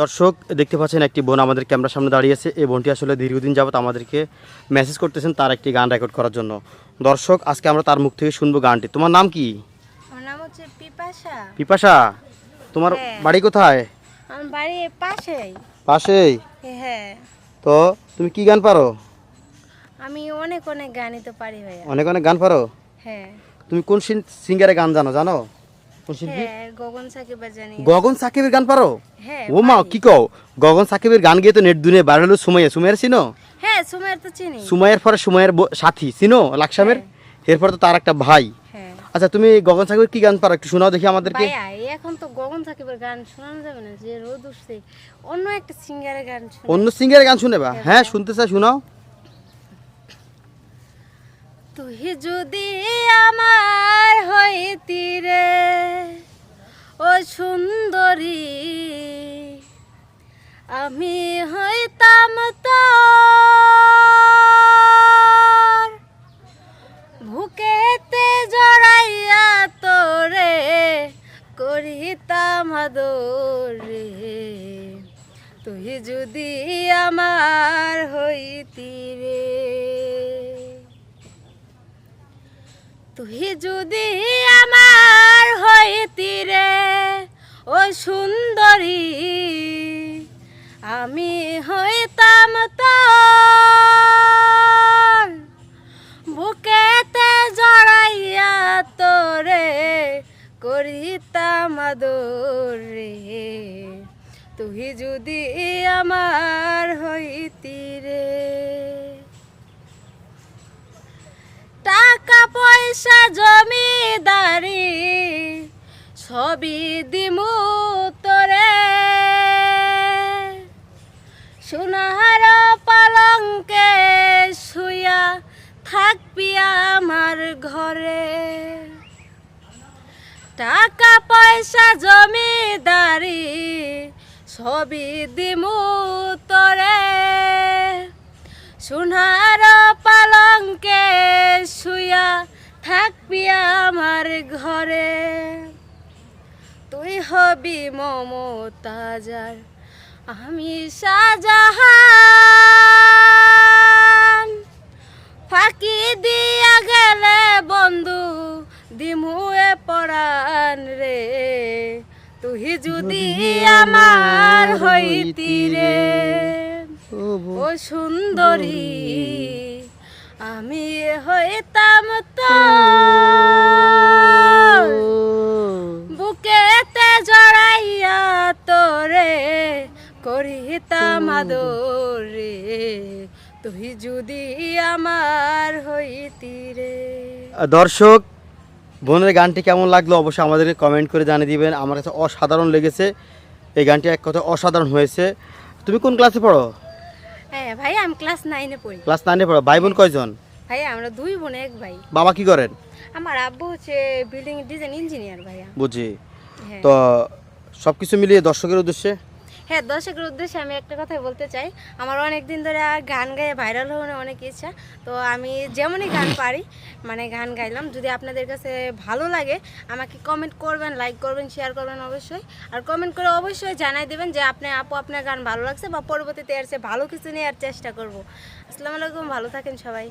দর্শক দেখতে পাচ্ছেন একটি বোন আমাদের ক্যামেরার সামনে দাঁড়িয়েছে। এই বোনটি আসলে দীর্ঘদিন যাবত আমাদেরকে মেসেজ করতেছেন তার একটি গান রেকর্ড করার জন্য। দর্শক আজকে আমরা তার মুখ থেকে শুনব গানটি। তোমার নাম কি? আমার নাম হচ্ছে পিপাসা। পিপাসা তোমার হ্যাঁ। বাড়ি কোথায়? আমার বাড়ি পাশেই। পাশেই? হ্যাঁ। তো তুমি কি গান পারো? আমি অনেক অনেক গানই তো পারি ভাইয়া। অনেক অনেক গান পারো? হ্যাঁ। তুমি কোন সিঙ্গারে গান জানো জানো? কোন শিল্পী? হ্যাঁ গগন সাকিবা জানি। গগন সাকিবের গান পারো? ও মা কি কও? গগন সাকিবের গান গিয়ে তো নেট দুনিয়া বাইরে হলো সুমাইয়া সুমাইয়ার চিনো? হ্যাঁ সুমের তো চিনি। সুমাইয়ের পরে সুমাইয়ের সাথী চিনো? লাকসামের? এরপর তো তার একটা ভাই। হ্যাঁ। আচ্ছা তুমি গগন সাকিবের কি গান পারো একটু শোনাও দেখি আমাদেরকে। এখন তো গগন সাকিবের গান শোনানো যাবে না যে রোদ উঠছে। অন্য একটা সিঙ্গারের গান শোনা অন্য সিঙ্গারের গান শুনে বা হ্যাঁ শুনতে চাই শোনাও। তুই যদি আমার হইতি রে ও সুন্দরী আমি হইতাম তোর। বুকেতে জড়াইয়া তোরে করিতাম আদর। তুই যদি আমার হইতি রে। তুই যদি আমার হইতি রে, ও সুন্দরী করিতাম আদর রে। তুই যদি আমার হইতি রে। টাকা পয়সা জমিদারি সবই দিমু টাকা পয়সা জমিদারি সবই দিমু তোরে। সোনার পালঙ্কে শুয়া থাকবি আমার ঘরে। তুই হবি মমতাজার, আমি শাহজাহান। ফাঁকি দিয়া গেলে বন্ধু দিমুয়ে পড়ান রে। তুই যদি আমার হইতি রে ও সুন্দরী আমি হইতাম তো বুকেতে জড়াইয়া তোরে করিতাম আদর রে। তুই যদি আমার হইতি রে। দর্শক বোনের গানটি কেমন লাগল অবশ্যই আমাদেরকে কমেন্ট করে জানিয়ে দিবেন। আমার কাছে অসাধারণ লেগেছে। এই গানটি এক কথা অসাধারণ হয়েছে। তুমি কোন ক্লাসে পড়ো? হ্যাঁ ভাই আমি ক্লাস নাইনে পড়ি। ক্লাস নাইনে পড়ো। ভাই বোন কয়জন? ভাই আমরা দুই বোন এক ভাই। বাবা কি করেন? আমার আব্বু হচ্ছে বিল্ডিং ডিজাইন ইঞ্জিনিয়ার ভাইয়া। বুঝি। হ্যাঁ। তো সব কিছু মিলিয়ে দর্শকের উদ্দেশ্যে? হ্যাঁ দর্শকের উদ্দেশ্যে আমি একটা কথাই বলতে চাই। আমার অনেক দিন ধরে গান গায়ে ভাইরাল হওয়ার অনেক ইচ্ছা। তো আমি যেমনই গান পারি মানে গান গাইলাম। যদি আপনাদের কাছে ভালো লাগে, আমাকে কমেন্ট করবেন লাইক করবেন শেয়ার করবেন অবশ্যই। আর কমেন্ট করে অবশ্যই জানাই দেবেন যে আপনি, আপু আপনার গান ভালো লাগছে বা পরবর্তীতে এর চেয়ে ভালো কিছু নেওয়ার চেষ্টা করব। আসসালামু আলাইকুম, ভালো থাকেন সবাই।